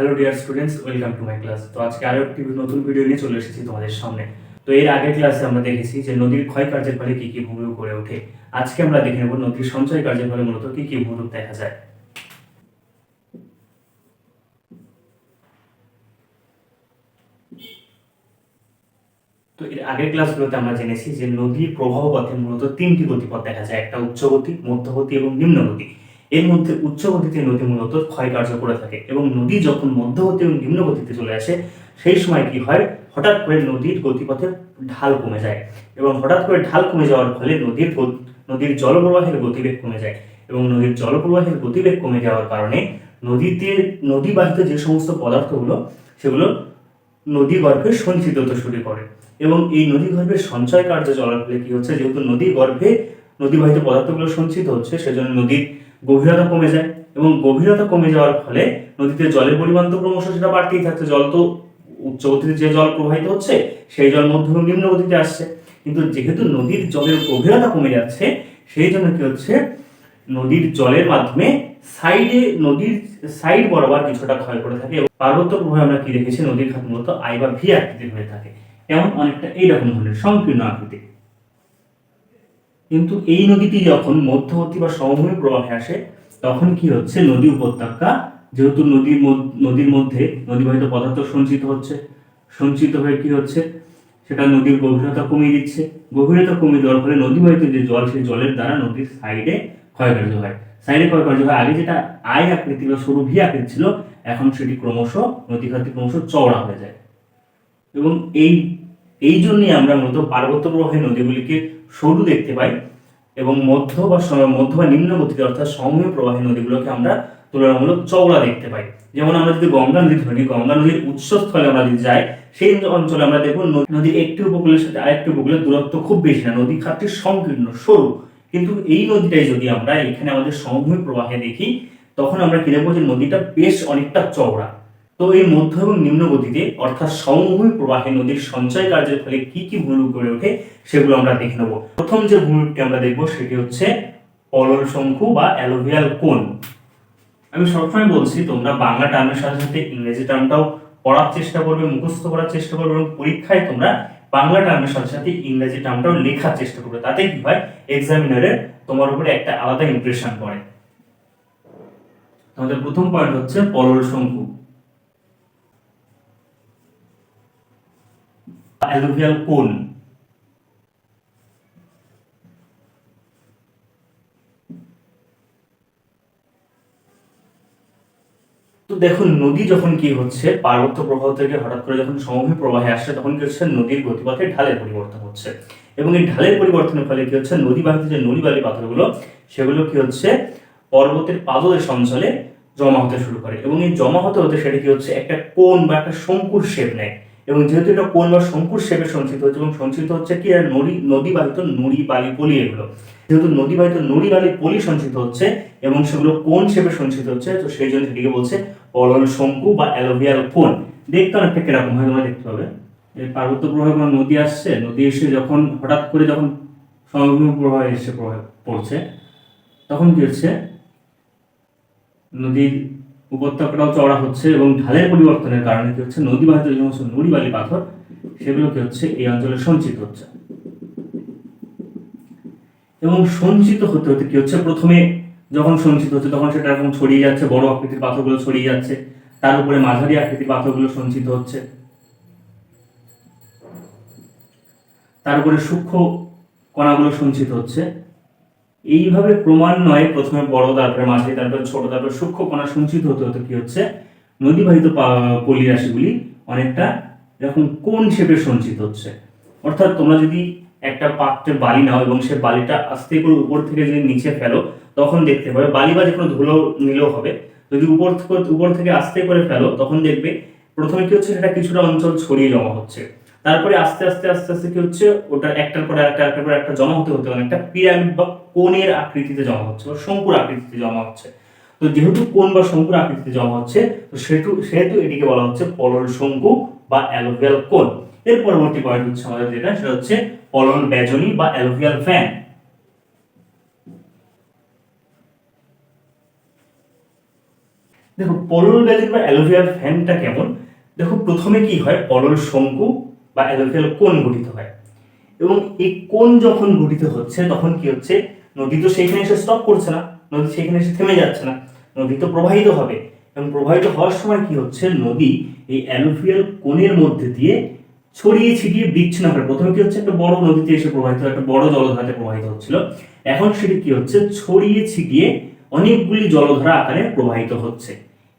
Hello dear students welcome to my class তো আজকে আরও একটি নতুন ভিডিও নিয়ে চলে এসেছি তোমাদের সামনে। তো এর আগের ক্লাসে আমরা দেখেছি যে নদীর ক্ষয় কার্যের ফলে কি কি ভূমিরূপ গড়ে ওঠে। আজকে আমরা দেখে নেব নদীর সঞ্চয় কার্যের ফলে মূলত কি কি ভূমিরূপ দেখা যায়। তো এর আগের ক্লাসগুলোতে আমরা জেনেছি যে নদীর প্রবাহ পথে মূলত তিনটি গতিপথ দেখা যায়। একটা উচ্চগতি, মধ্যগতি এবং নিম্নগতি। এর মধ্যে উচ্চ গতিতে নদী মূলত ক্ষয় কার্য করে থাকে এবং নদী যখন মধ্যগতি এবং নিম্ন গতিতে চলে আসে, সেই সময় কি হয়? হঠাৎ করে নদীর গতিপথে ঢাল কমে যায় এবং হঠাৎ করে ঢাল কমে যাওয়ার ফলে নদীর নদীর জলপ্রবাহের গতিবেগ কমে যায় এবং নদীর জলপ্রবাহের গতিবেগ কমে যাওয়ার কারণে নদীতে, নদীবাহিত যে সমস্ত পদার্থগুলো, সেগুলো নদী গর্ভে সঞ্চিত হতে শুরু করে এবং এই নদী গর্ভের সঞ্চয় কার্য চলার ফলে কি হচ্ছে? যেহেতু নদী গর্ভে নদীবাহিত পদার্থগুলো সঞ্চিত হচ্ছে, সেজন্য নদীর গভীরতা কমে যায় এবং গভীরতা কমে যাওয়ার ফলে নদীতে জলের পরিমাণ তো ক্রমশ সেটা বাড়তেই থাকছে। জল তো উচ্চ গতিতে যে জল প্রবাহিত হচ্ছে, সেই জল মধ্য এবং নিম্ন গতিতে আসছে। কিন্তু যেহেতু নদীর জলের গভীরতা কমে যাচ্ছে, সেই জন্য কি হচ্ছে? নদীর জলের মাধ্যমে সাইডে নদীর সাইড বরাবর কিছুটা ক্ষয় করে থাকে এবং পার্বত্য প্রভাবে আমরা কি দেখেছি? নদীর খাত মূলত আই বা ভি আকৃতির হয়ে থাকে। এমন অনেকটা এইরকম ধরনের সংকীর্ণ আকৃতি। কিন্তু এই নদীটি যখন মধ্যবর্তী বা সমভূমি প্রবাহে আসে, তখন কি হচ্ছে? নদী উপত্যকা যেহেতু নদীর নদীর মধ্যে নদীবাহিত পদার্থ সঞ্চিত হচ্ছে। সঞ্চিত হয়ে কি হচ্ছে? সেটা নদীর গভীরতা কমিয়ে দিচ্ছে। গভীরতা কমিয়ে দেওয়ার ফলে নদীবাহিত যে জল, সেই জলের দ্বারা নদীর সাইডে ক্ষয়কার্য হয়। সাইডে ক্ষয়কার্য হয় আগে যেটা আই আকৃতি বা সরু ভি আকৃতি ছিল, এখন সেটি ক্রমশ নদী ক্রমশ চওড়া হয়ে যায়। এবং এই এই জন্যই আমরা মূলত পার্বত্য প্রবাহী নদীগুলিকে সরু দেখতে পাই এবং মধ্য বা মধ্য বা নিম্ন গতিতে অর্থাৎ সমভূমি প্রবাহী নদীগুলোকে আমরা তুলনামূলক চওড়া দেখতে পাই। যেমন আমরা যদি গঙ্গা নদী ধরি, গঙ্গা নদীর উৎসস্থলে আমরা যদি যাই, সেই অঞ্চলে আমরা দেখব নদীর একটি উপকূলের সাথে আরেকটি উপকূলের দূরত্ব খুব বেশি না নদী খাতটি সংকীর্ণ, সরু। কিন্তু এই নদীটাই যদি আমরা এখানে আমাদের সমভূমি প্রবাহে দেখি, তখন আমরা কি দেখব যে নদীটা বেশ অনেকটা চওড়া। তো এই মধ্য এবং নিম্ন গতিতে অর্থাৎ সমভূমি প্রবাহে নদীর সঞ্চয় কার্যের ফলে কি কি ভূমিরূপ গড়ে ওঠে সেগুলো আমরা দেখে নেব। প্রথম যে ভূমিরূপটি আমরা দেখব সেটি হচ্ছে পলল শঙ্কু বা অ্যালোভিয়াল কোন আমি সবসময় বলছি, তোমরা বাংলা টার্মের সাথে সাথে ইংরেজি টার্মটাও পড়ার চেষ্টা করবে, মুখস্থ করার চেষ্টা করবে এবং পরীক্ষায় তোমরা বাংলা টার্মের সাথে সাথে ইংরেজি টার্মটাও লেখার চেষ্টা করবে। তাতে কি হয়? এক্সামিনারের তোমার উপরে একটা আলাদা ইমপ্রেশন পড়ে। আমাদের প্রথম পয়েন্ট হচ্ছে পলল শঙ্কু। অ্যালুভিয়াল কোন তো দেখুন, নদী যখন কি হচ্ছে, পার্বত্য প্রবাহ থেকে হঠাৎ করে যখন সমভূমি প্রবাহে আসছে, তখন কি হচ্ছে? নদীর গতিপথে ঢালের পরিবর্তন হচ্ছে। এবং এই ঢালের পরিবর্তনের ফলে কি হচ্ছে? নদী বাহিত যে নদী বালি পাথরগুলো, সেগুলো কি হচ্ছে? পর্বতের পাদদেশ অঞ্চলে জমা হতে শুরু করে। এবং এই জমা হতে হতে সেটা কি হচ্ছে? একটা কোণ বা একটা শঙ্কুর শেপ নেয়। এবং যেহেতু এটা কোণ বা শঙ্কুর শেপে সঞ্চিত হচ্ছে, এবং সঞ্চিত হচ্ছে কি? নদী নদী বাহিত নুড়ি, বালি, পলি এগুলো। যেহেতু নদী বাহিত নুড়ি, বালি, পলি সঞ্চিত হচ্ছে, এবং সেগুলো কোন শেপে সঞ্চিত হচ্ছে? তো সেই জন্য সেটিকে বলছে পলল শঙ্কু বা অ্যালোভিয়াল কোন। দেখতে অনেকটা কীরকম হয় তোমরা দেখতে এই পার্বত্য কোনো নদী আসছে? নদী এসে যখন, হঠাৎ করে যখন সমভূমি প্রবাহে এসে প্রবাহ পড়ছে, তখন কি হচ্ছে? নদীর উপত্যকাটাও চওড়া হচ্ছে এবং ঢালের পরিবর্তনের কারণে কি হচ্ছে? নদী বাহিত যে সমস্ত নুড়ি বালি পাথর, সেগুলো কি হচ্ছে? এই অঞ্চলে সঞ্চিত হচ্ছে। এবং সঞ্চিত হতে হতে কি হচ্ছে? প্রথমে যখন সঞ্চিত হচ্ছে, তখন সেটা এরকম ছড়িয়ে যাচ্ছে, বড় আকৃতির পাথরগুলো ছড়িয়ে যাচ্ছে। তার উপরে মাঝারি আকৃতির পাথরগুলো সঞ্চিত হচ্ছে। তার উপরে সূক্ষ্ম কণাগুলো সঞ্চিত হচ্ছে। এইভাবে ক্রমান্বয়ে প্রথমে বড়, তারপরে মাঝারি, তারপরে ছোট, তারপরে সূক্ষ্ম কণা সঞ্চিত হতে হতে কি হচ্ছে? নদীবাহিত পলি রাশিগুলি অনেকটা এরকম কোন শেপে সঞ্চিত হচ্ছে। অর্থাৎ তোমরা যদি একটা পাত্রে বালি নাও এবং সে বালিটা আস্তে করে উপর থেকে যদি নিচে ফেলো, তখন দেখতে পাবে বালি বা যে কোনো ধুলো নিলেও হবে। যদি উপর থেকে উপর থেকে আস্তে করে ফেলো, তখন দেখবে প্রথমে কি হচ্ছে? সেটা কিছুটা অঞ্চল ছড়িয়ে জমা হচ্ছে। তারপরে আস্তে আস্তে আস্তে আস্তে কি হচ্ছে? ওটা একটার পরে একটা একটার পরে একটা জমা হতে হতে অনেকটা পিরামিড বা কোণের আকৃতিতে জমা হচ্ছে বা শঙ্কুর আকৃতিতে জমা হচ্ছে। তো যেহেতু কোণ বা শঙ্কুর আকৃতিতে জমা হচ্ছে, তো সেহেতু সেহেতু এটিকে বলা হচ্ছে পলল শঙ্কু বা অ্যালোভিয়াল কোণ। এর পরবর্তী পয়েন্ট হচ্ছে আমাদের যেটা, সেটা হচ্ছে পলল ব্যজনী বা অ্যালোভিয়াল ফ্যান। দেখো, পলল ব্যাজিন বা অ্যালোভিয়াল ফ্যানটা কেমন? দেখো, প্রথমে কি হয়? পলল শঙ্কু বা অ্যালোভিয়াল কোন গঠিত হয়। এবং এই কোন যখন গঠিত হচ্ছে, তখন কি হচ্ছে? নদী তো সেইখানে এসে স্টপ করছে না, নদী সেখানে এসে থেমে যাচ্ছে না। নদী তো প্রবাহিত হবে এবং প্রবাহিত হওয়ার সময় কি হচ্ছে? নদী এই অ্যালোভিয়াল কোণের মধ্যে দিয়ে ছড়িয়ে ছিটিয়ে বিচ্ছিন্ন করে। প্রথমে কি হচ্ছে? একটা বড় নদীতে এসে প্রবাহিত একটা বড় জলধারাতে প্রবাহিত হচ্ছিল। এখন সেটি কি হচ্ছে? ছড়িয়ে ছিটিয়ে অনেকগুলি জলধারা আকারে প্রবাহিত হচ্ছে।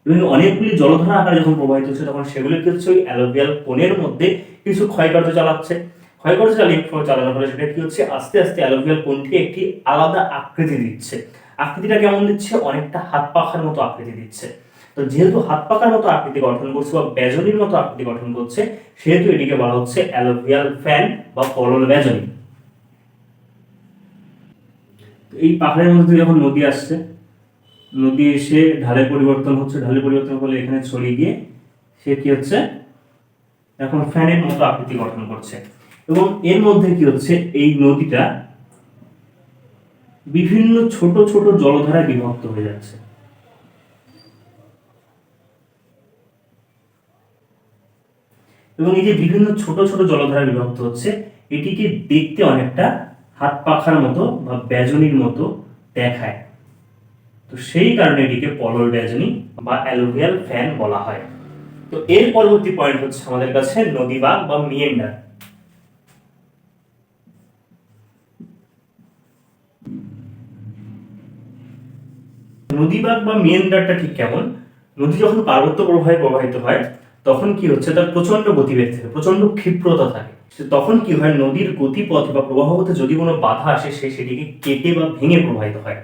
এবং অনেকগুলি জলধারা আকারে যখন প্রবাহিত হচ্ছে, তখন সেগুলো কি হচ্ছে? ওই অ্যালোভিয়াল কোণের মধ্যে কিছু ক্ষয়কার্য চালাচ্ছে। ক্ষয়কার্য চালিয়ে চালানোর ফলে সেটা কি হচ্ছে? আস্তে আস্তে অ্যালোভিয়াল কোণটিকে একটি আলাদা আকৃতি দিচ্ছে। আকৃতিটা কেমন দিচ্ছে? অনেকটা হাত পাখার মতো আকৃতি দিচ্ছে। তো যেহেতু হাত পাকার মতো আকৃতি গঠন করছে বা বেজনির মতো আকৃতি গঠন করছে, সেহেতু এটিকে বলা হচ্ছে অ্যালোভিয়াল ফ্যান বা পলল বেজনি। তো এই পাহাড়ের মধ্যে যখন নদী আসছে। নদী এসে ঢালের পরিবর্তন হচ্ছে। ঢালের পরিবর্তন ফলে এখানে ছড়িয়ে গিয়ে সে কি হচ্ছে? এখন ফ্যানের মতো আকৃতি গঠন করছে। এবং এর মধ্যে কি হচ্ছে? এই নদীটা বিভিন্ন ছোট ছোট জলধারায় বিভক্ত হয়ে যাচ্ছে। এবং এই যে বিভিন্ন ছোট ছোট জলধারা বিভক্ত হচ্ছে, এটিকে দেখতে অনেকটা হাত পাখার মতো বা বেজনির মতো দেখায়। তো সেই কারণে এটিকে পলল বেজনি বা অ্যালোভিয়াল ফ্যান বলা হয়। তো এর পরবর্তী পয়েন্ট হচ্ছে আমাদের কাছে নদীবাগ বা মিয়েন্ডার নদীবাগ বা মিয়েন্ডারটা ঠিক কেমন? নদী যখন পার্বত্য প্রবাহে প্রবাহিত হয়, তখন কি হচ্ছে? তার প্রচণ্ড গতিবেগ থাকে প্রচণ্ড ক্ষিপ্রতা থাকে। তখন কি হয়? নদীর গতিপথ বা প্রবাহপথে যদি কোনো বাধা আসে, সে সেটিকে কেটে বা ভেঙে প্রবাহিত হয়।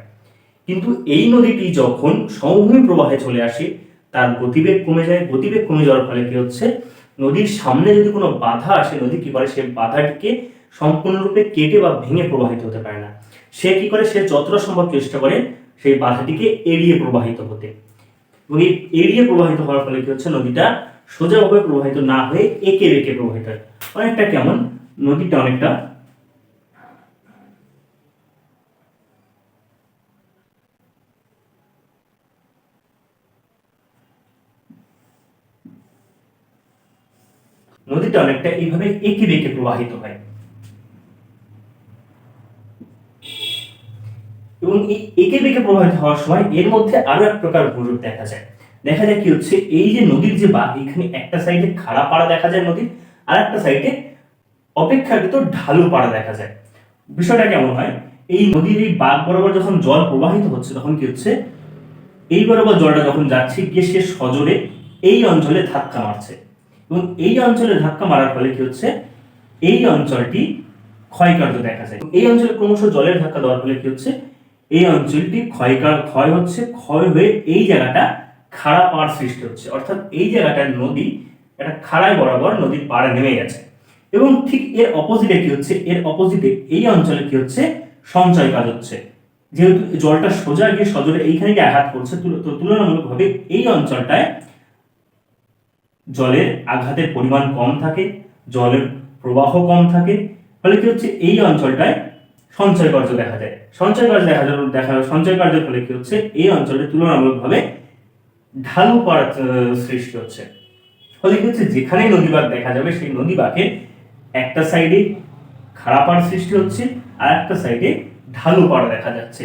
কিন্তু এই নদীটি যখন সমভূমি প্রবাহে চলে আসে, তার গতিবেগ কমে যায়। গতিবেগ কমে যাওয়ার ফলে কি হচ্ছে? নদীর সামনে যদি কোনো বাধা আসে, নদী কি করে? সে বাধাটিকে সম্পূর্ণরূপে কেটে বা ভেঙে প্রবাহিত হতে পারে না। সে কি করে? সে যতটা সম্ভব চেষ্টা করে সেই বাধাটিকে এড়িয়ে প্রবাহিত হতে। এবং এই এড়িয়ে প্রবাহিত হওয়ার ফলে কি হচ্ছে? নদীটা সোজাভাবে প্রবাহিত না হয়ে একে বেঁকে প্রবাহিত হয়। অনেকটা কেমন? নদীটা অনেকটা নদীটা অনেকটা এইভাবে একে বেঁকে প্রবাহিত হয় এবং এই একে বেঁকে প্রবাহিত হওয়ার সময় এর মধ্যে আরও এক প্রকার গুরুত্ব দেখা যায়। দেখা যায় কি হচ্ছে, এই যে নদীর যে বাঁক, এখানে একটা সাইডে খাড়া পাড়া দেখা যায় নদীর, আর একটা সাইডে অপেক্ষাকৃত ঢালু পাড়া দেখা যায়। বিষয়টা কেমন হয়? এই নদীর এই বাঁক বরাবর যখন জল প্রবাহিত হচ্ছে, তখন কি হচ্ছে, এই বরাবর জলটা যখন যাচ্ছে, গিয়ে সে সজোরে এই অঞ্চলে ধাক্কা মারছে। এবং এই অঞ্চলে ধাক্কা মারার ফলে কি হচ্ছে, এই অঞ্চলটি ক্ষয়কার্য দেখা যায়। এই অঞ্চলে ক্রমশ জলের ধাক্কা দেওয়ার ফলে কি হচ্ছে এই অঞ্চলটি ক্ষয়কার, ক্ষয় হচ্ছে, ক্ষয় হয়ে এই জায়গাটা খাড়া পাড় সৃষ্টি হচ্ছে। অর্থাৎ এই জায়গাটা নদী, একটা খাড়ায় বরাবর নদীর পাড়ে নেমে গেছে। এবং ঠিক এর অপোজিটে কি হচ্ছে? এর অপোজিটে এই অঞ্চলে কি হচ্ছে? সঞ্চয় কাজ হচ্ছে। যেহেতু জলটা সোজা গিয়ে সজোরে এইখানে গিয়ে আঘাত করছে তো তুলনামূলকভাবে এই অঞ্চলটায় জলের আঘাতের পরিমাণ কম থাকে, জলের প্রবাহ কম থাকে। ফলে কি হচ্ছে? এই অঞ্চলটায় সঞ্চয় কার্য দেখা যায়। সঞ্চয় কার্য দেখা যায় দেখা সঞ্চয় কার্যের ফলে কি হচ্ছে? এই অঞ্চলটা তুলনামূলকভাবে ঢালু পাড় সৃষ্টি হচ্ছে। ফলে কি হচ্ছে? যেখানে নদীবাগ দেখা যাবে, সেই নদীবাগে একটা সাইডে খাড়া পাড় সৃষ্টি হচ্ছে আর একটা সাইডে ঢালু পাড় দেখা যাচ্ছে।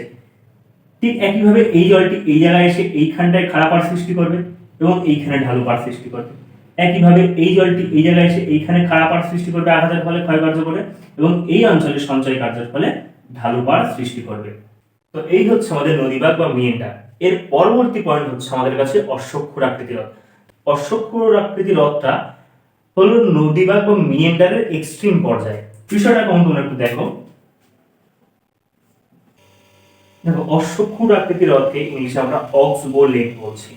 ঠিক একইভাবে এই জলটি এই জায়গায় এসে এইখানটায় খাড়া পাড় সৃষ্টি করবে এবং এইখানে ঢালু পাড় সৃষ্টি করবে। একইভাবে এই জলটি এই জায়গায় এসে এইখানে খাড়া পাড় সৃষ্টি করবে আঘাতের ফলে, ক্ষয়কার্য করে এবং এই অঞ্চলে সঞ্চয় কার্যের ফলে ঢালু পাড় সৃষ্টি করবে। তো এই হচ্ছে আমাদের নদীবাগ বা মিয়েন্ডার এর পরবর্তী পয়েন্ট হচ্ছে আমাদের কাছে অশ্বক্ষুর আকৃতি হ্রদ অশ্বক্ষুর আকৃতি হ্রদটা হলো নদীবাগ বা মিয়েন্ডারের এক্সট্রিম পর্যায়ে। বিষয়টা কেমন তোমরা একটু দেখো। দেখো, অশ্বক্ষুর আকৃতির হ্রদকে ইংলিশে আমরা অক্সবো লেক বলছি।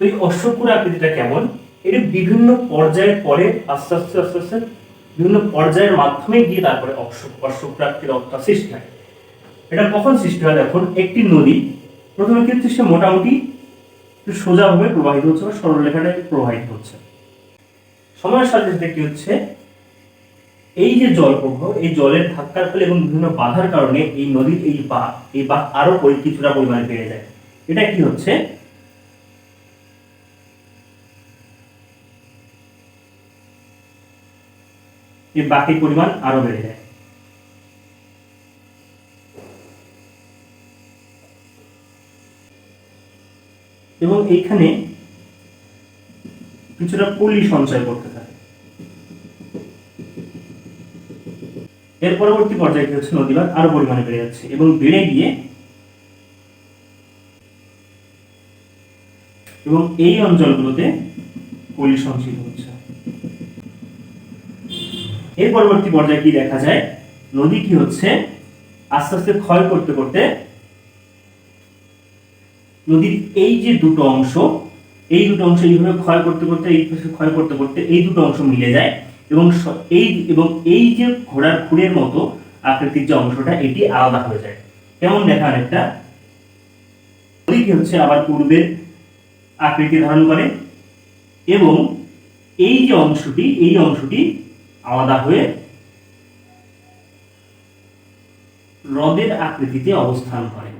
তো এই অশ্বক্ষুর আকৃতিটা কেমন? এটা বিভিন্ন পর্যায়ের পরে আস্তে আস্তে আস্তে আস্তে বিভিন্ন পর্যায়ের মাধ্যমে গিয়ে তারপরে অশ্ব অশ্বক্ষুর আকৃতির হ্রদটা সৃষ্টি হয়। এটা কখন সৃষ্টি হয় দেখুন? একটি নদী, প্রথমে কি হচ্ছে? সে মোটামুটি সোজাভাবে প্রবাহিত হচ্ছে বা সরলরেখাটায় প্রবাহিত হচ্ছে। সময়ের সাথে সাথে কি হচ্ছে? এই যে জল প্রবাহ, এই জলের ধাক্কার ফলে এবং বিভিন্ন বাধার কারণে এই নদীর এই বাঁক এই বাঁক আরও কিছুটা পরিমাণে বেড়ে যায়। এটা কি হচ্ছে? এই বাকির পরিমাণ আরও বেড়ে যায়। এবং এইখানে কিছুটা পলি সঞ্চয় করতে থাকে। এর পরবর্তী পর্যায়ে হচ্ছে? নদীবাদ আরও পরিমাণে বেড়ে যাচ্ছে এবং বেড়ে গিয়ে এবং এই অঞ্চলগুলোতে পলি সঞ্চিত হচ্ছে। এর পরবর্তী পর্যায়ে কি দেখা যায়? নদী কি হচ্ছে আস্তে আস্তে ক্ষয় করতে করতে নদীর এই যে দুটো অংশ, এই দুটো অংশ এইভাবে ক্ষয় করতে করতে, এই ক্ষয় করতে করতে এই দুটো অংশ মিলে যায় এবং এই এবং এই যে ঘোড়ার খুঁড়ের মতো আকৃতির যে অংশটা, এটি আলাদা হয়ে যায়। কেমন দেখা অনেকটা নদী কি হচ্ছে আবার পূর্বের আকৃতি ধারণ করে এবং এই যে অংশটি, এই অংশটি আলাদা হয়ে হ্রদের আকৃতিতে অবস্থান করে।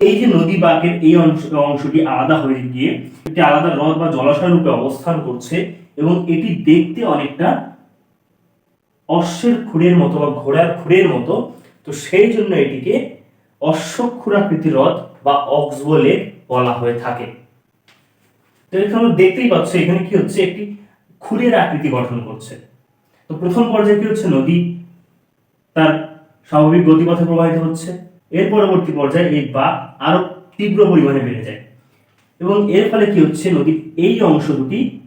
এই যে নদী বাঁকের এই অংশ অংশটি আলাদা হয়ে গিয়ে একটি আলাদা হ্রদ বা জলাশয় রূপে অবস্থান করছে এবং এটি দেখতে অনেকটা অশ্বের খুঁড়ের মতো বা ঘোড়ার খুঁড়ের মতো। তো সেই জন্য এটিকে অশ্বক্ষুরাকৃতি হ্রদ বা অক্স বলে বলা হয়ে থাকে। তো এখানে দেখতেই পাচ্ছ, এখানে কি হচ্ছে? একটি খুঁড়ের আকৃতি গঠন করছে। তো প্রথম পর্যায়ে কি হচ্ছে? নদী। তার স্বাভাবিক গতিপথে প্রবাহিত হচ্ছে। এর পরবর্তী পর্যায়ে এই বাঁক আরও তীব্র পরিমাণে বেড়ে যায়। এবং এর ফলে কি হচ্ছে? নদীর এই অংশ দুটি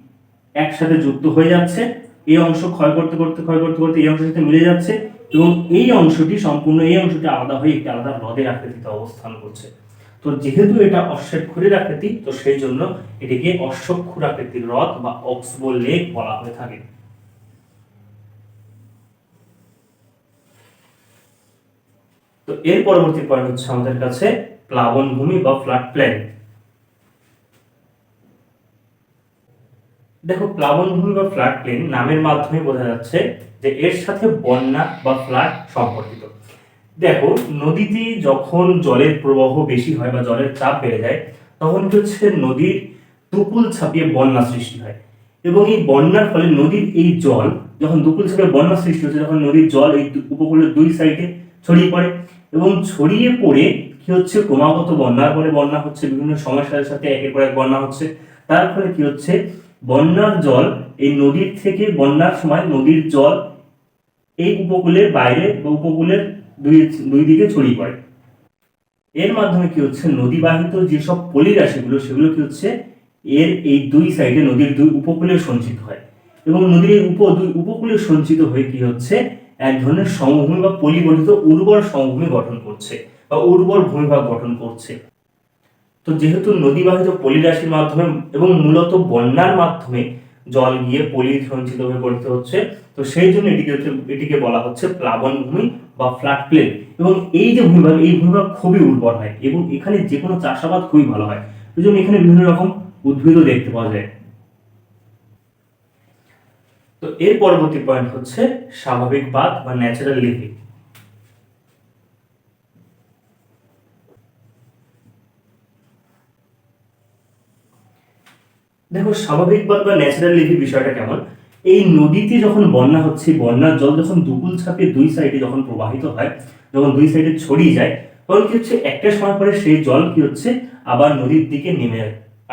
একসাথে যুক্ত হয়ে যাচ্ছে। এই অংশ ক্ষয় করতে করতে, ক্ষয় করতে করতে এই অংশের সাথে মিলে যাচ্ছে এবং এই অংশটি সম্পূর্ণ, এই অংশটি আলাদা হয়ে একটি আলাদা হ্রদের আকৃতিতে অবস্থান করছে। তো যেহেতু এটা অশ্বের আকৃতি, তো সেই জন্য এটিকে অশ্বক্ষুর আকৃতির হ্রদ বা অক্সবো লেক বলা হয়ে থাকে। তো এর পরবর্তী পয়েন্ট হচ্ছে আমাদের কাছে প্লাবন ভূমি বা ফ্লাড প্লেন দেখো, প্লাবন ভূমি বা ফ্লাড প্লেন নামের মাধ্যমে বোঝা যাচ্ছে যে এর সাথে বন্যা বা ফ্লাড সম্পর্কিত। দেখো, নদীতে যখন জলের প্রবাহ বেশি হয় বা জলের চাপ বেড়ে যায়, তখন হচ্ছে? নদীর দুকুল ছাপিয়ে বন্যা সৃষ্টি হয়। এবং এই বন্যার ফলে নদীর এই জল, যখন দুকুল ছাপিয়ে বন্যা সৃষ্টি হচ্ছে, তখন নদীর জল এই উপকূলের দুই সাইডে ছড়িয়ে পড়ে। এবং ছড়িয়ে পড়ে কি হচ্ছে? ক্রমাগত বন্যার পরে বন্যা হচ্ছে, বিভিন্ন সমস্যার সাথে একের পর এক বন্যা হচ্ছে। তার ফলে কি হচ্ছে? বন্যার জল এই নদীর থেকে বন্যার সময় নদীর জল এই উপকূলের বাইরে বা উপকূলের দুই দুই দিকে ছড়িয়ে পড়ে। এর মাধ্যমে কি হচ্ছে? নদীবাহিত যেসব পলি রাশিগুলো সেগুলো কি হচ্ছে? এর এই দুই সাইডে নদীর দুই উপকূলে সঞ্চিত হয়। এবং নদীর উপ, দুই উপকূলে সঞ্চিত হয়ে কি হচ্ছে? এক ধরনের সমভূমি বা পলিগঠিত উর্বর সমভূমি গঠন করছে বা উর্বর ভূমিভাগ গঠন করছে। তো যেহেতু নদীবাহিত পলিরাশির মাধ্যমে এবং মূলত বন্যার মাধ্যমে জল গিয়ে পলি সঞ্চিত হয়ে গঠিত হচ্ছে, তো সেই জন্য এটিকে হচ্ছে, এটিকে বলা হচ্ছে প্লাবন ভূমি বা ফ্ল্যাট প্লেন এবং এই যে ভূমিভাগ, এই ভূমিভাগ খুবই উর্বর হয় এবং এখানে যে কোনো চাষাবাদ খুবই ভালো হয়। এই জন্য এখানে বিভিন্ন রকম উদ্ভিদও দেখতে পাওয়া যায়। তো এর পরবর্তী পয়েন্ট হচ্ছে স্বাভাবিক বাদ বা ন্যাচারাল লিভিং দেখো, স্বাভাবিক বাদ বা ন্যাচারাল লিভি বিষয়টা কেমন? এই নদীতে যখন বন্যা হচ্ছে, বন্যার জল যখন দুকুল ছাপিয়ে দুই সাইডে যখন প্রবাহিত হয়, যখন দুই সাইডে ছড়িয়ে যায়, তখন কি হচ্ছে? একটা সময় পরে সেই জল কি হচ্ছে? আবার নদীর দিকে নেমে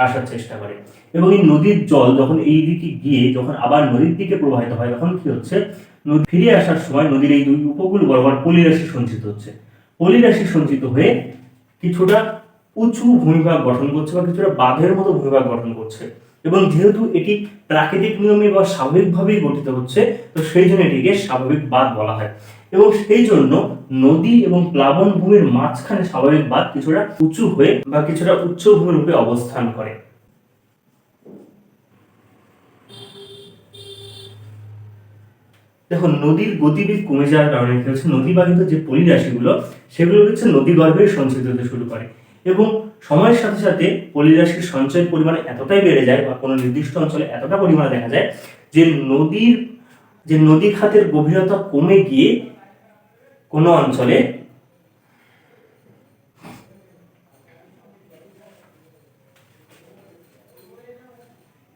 আসার চেষ্টা করে। এবং এই নদীর জল যখন এই দিকে গিয়ে যখন আবার নদীর দিকে প্রবাহিত হয়, তখন কি হচ্ছে? ফিরে আসার সময় নদীর এই দুই উপকূল বরাবর পলিরাশি সঞ্চিত হচ্ছে। পলিরাশি সঞ্চিত হয়ে কিছুটা উঁচু ভূমিভাগ গঠন করছে বা কিছুটা বাঁধের মতো ভূমিভাগ গঠন করছে। এবং যেহেতু এটি প্রাকৃতিক নিয়মে বা স্বাভাবিকভাবেই গঠিত হচ্ছে, তো সেই জন্য এটিকে স্বাভাবিক বাঁধ বলা হয়। এবং সেই জন্য নদী এবং প্লাবন ভূমির মাঝখানে স্বাভাবিক বাঁধ কিছুটা উঁচু হয়ে বা কিছুটা উচ্চ ভূমিরূপে অবস্থান করে। দেখো, নদীর গতিবেগ কমে যাওয়ার কারণে কি হচ্ছে? নদীবাহিত যে পলিরাশিগুলো, সেগুলো হচ্ছে নদী গর্ভে সঞ্চিত হতে শুরু করে। এবং সময়ের সাথে সাথে পলিরাশির সঞ্চয়ের পরিমাণ এতটাই বেড়ে যায় বা কোনো নির্দিষ্ট অঞ্চলে এতটা পরিমাণে দেখা যায় যে নদীর, যে নদী খাতের গভীরতা কমে গিয়ে কোনো অঞ্চলে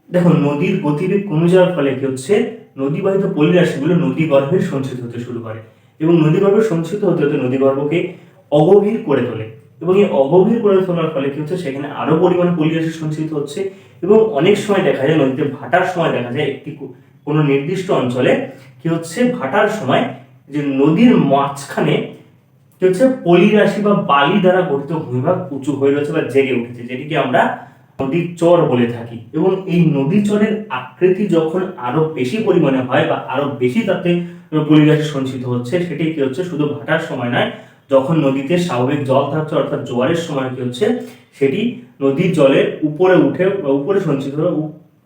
দেখো, নদীর গতিবেগ কমে যাওয়ার ফলে কি হচ্ছে? নদীবাহিত পলিরাশিগুলো নদী গর্ভে সঞ্চিত হতে শুরু করে এবং নদী গর্ভে সঞ্চিত হতে হতে নদী গর্ভকে অগভীর করে তোলে এবং এই অগভীর করে তোলার ফলে কি হচ্ছে? সেখানে আরও পরিমাণে পলিরাশি সঞ্চিত হচ্ছে এবং অনেক সময় দেখা যায় নদীতে ভাটার সময় দেখা যায় একটি কোনো নির্দিষ্ট অঞ্চলে কি হচ্ছে? ভাটার সময় যে নদীর মাঝখানে কি হচ্ছে? পলিরাশি বা বালি দ্বারা গঠিত ভূমিভাগ উঁচু হয়ে রয়েছে বা জেগে উঠেছে, যেটিকে আমরা নদীর চর বলে থাকি এবং এই নদী চরের আকৃতি যখন আরও বেশি পরিমাণে হয় বা আরও বেশি তাতে পলিরাশি সঞ্চিত হচ্ছে, সেটি কি হচ্ছে? শুধু ভাটার সময় নয়, যখন নদীতে স্বাভাবিক জল থাকছে, অর্থাৎ জোয়ারের সময় কি হচ্ছে? সেটি নদীর জলের উপরে উঠে বা উপরে সঞ্চিত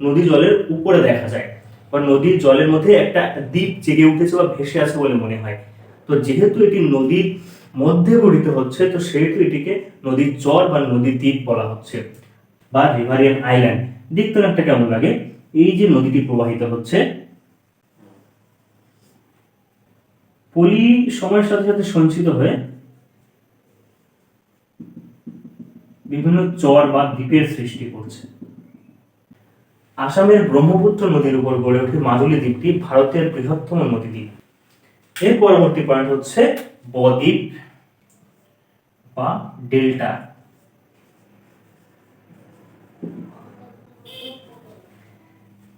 নদী জলের উপরে দেখা যায়। বা নদীর জলের মধ্যে একটা দ্বীপ জেগে উঠেছে বা ভেসে আছে বলে মনে হয়। তো যেহেতু এটি নদীর মধ্যে গঠিত হচ্ছে, তো সেহেতু এটিকে নদীর চর বা নদীর দ্বীপ বলা হচ্ছে। বা রিভারিয়ান আইল্যান্ড দেখতে অনেকটা কেমন লাগে? এই যে নদীটি প্রবাহিত হচ্ছে, পলি সময়ের সাথে সাথে সঞ্চিত হয়ে বিভিন্ন চর বা দ্বীপের সৃষ্টি করছে। আসামের ব্রহ্মপুত্র নদীর উপর গড়ে ওঠে মাদুলি দ্বীপটি, ভারতের বৃহত্তম নদী দ্বীপ। এর পরবর্তী পয়েন্ট হচ্ছে বদ্বীপ বা ডেল্টা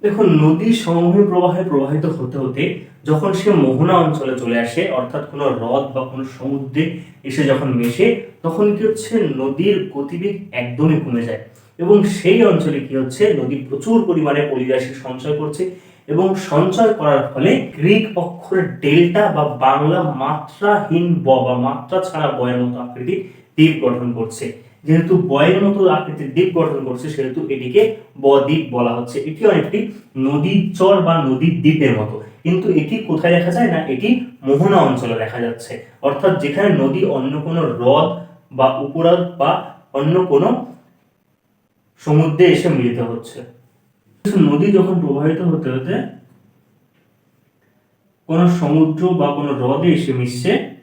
দেখুন নদী সমভূমি প্রবাহে প্রবাহিত হতে হতে যখন সে মোহনা অঞ্চলে চলে আসে, অর্থাৎ কোনো হ্রদ বা কোনো সমুদ্রে এসে যখন মেশে, তখন কি হচ্ছে? নদীর গতিবেগ একদমই কমে যায়। এবং সেই অঞ্চলে কি হচ্ছে? নদী প্রচুর পরিমাণে পলিরাশি সঞ্চয় করছে এবং সঞ্চয় করার ফলে গ্রিক অক্ষরের ডেল্টা বা বাংলা মাত্রাহীন ব বা মাত্রা ছাড়া বয়ের মতো আকৃতি দ্বীপ গঠন করছে। যেহেতু বয়ের মতো আকৃতির দ্বীপ গঠন করছে, সেহেতু এটিকে বদ্বীপ বলা হচ্ছে। এটি অনেকটি নদীর চর বা নদীর দ্বীপের মতো। কিন্তু এটি কোথায় দেখা যায় না? এটি মোহনা অঞ্চলে দেখা যাচ্ছে। অর্থাৎ যেখানে নদী অন্য কোনো হ্রদ বা উপহ্রদ বা অন্য কোনো সমুদ্রে এসে মিলিত হচ্ছে। নদী যখন প্রবাহিত হতে হতে কোন সমুদ্র বা কোনো হ্রদে এসে মিশছে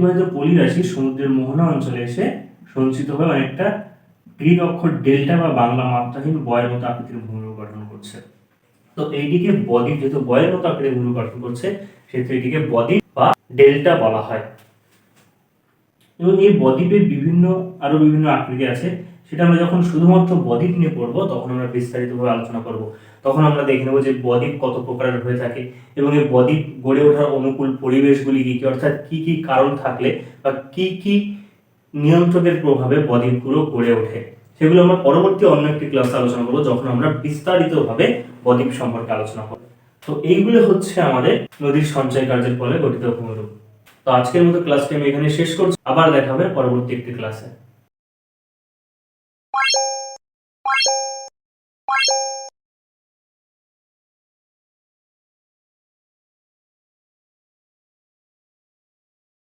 নদীবাহিত পলিরাশি সমুদ্রের মোহনা অঞ্চলে এসে সঞ্চিত হয়ে অনেকটা গ্রিক অক্ষর ডেল্টা বা বাংলা মাত্রাহীন বয়ের মতো আকৃতির ভূমি গঠন করছে। তো এইটিকে বদ্বীপ যেহেতু বয়ের মতো আকৃতির ভূমি গঠন করছে, সেহেতু এটিকে বদ্বীপ বা ডেল্টা বলা হয়। এবং এই বদ্বীপের বিভিন্ন আরও বিভিন্ন আকৃতি আছে। সেটা আমরা যখন শুধুমাত্র বদ্বীপ নিয়ে পড়ব, তখন আমরা বিস্তারিতভাবে আলোচনা করব। তখন আমরা দেখে নেব যে বদ্বীপ কত প্রকারের হয়ে থাকে এবং এই বদ্বীপ গড়ে ওঠার অনুকূল পরিবেশগুলি কি কি, অর্থাৎ কি কি কারণ থাকলে বা কি কি নিয়ন্ত্রকের প্রভাবে বদ্বীপগুলো গড়ে ওঠে। সেগুলো আমরা পরবর্তী অন্য একটি ক্লাসে আলোচনা করব, যখন আমরা বিস্তারিতভাবে বদ্বীপ সম্পর্কে আলোচনা করব। তো এইগুলো হচ্ছে আমাদের নদীর সঞ্চয় কার্যের ফলে গঠিত ভূমিরূপ। তো আজকের মতো ক্লাসটি আমি এখানে শেষ করছি। আবার দেখা হবে পরবর্তী একটি ক্লাসে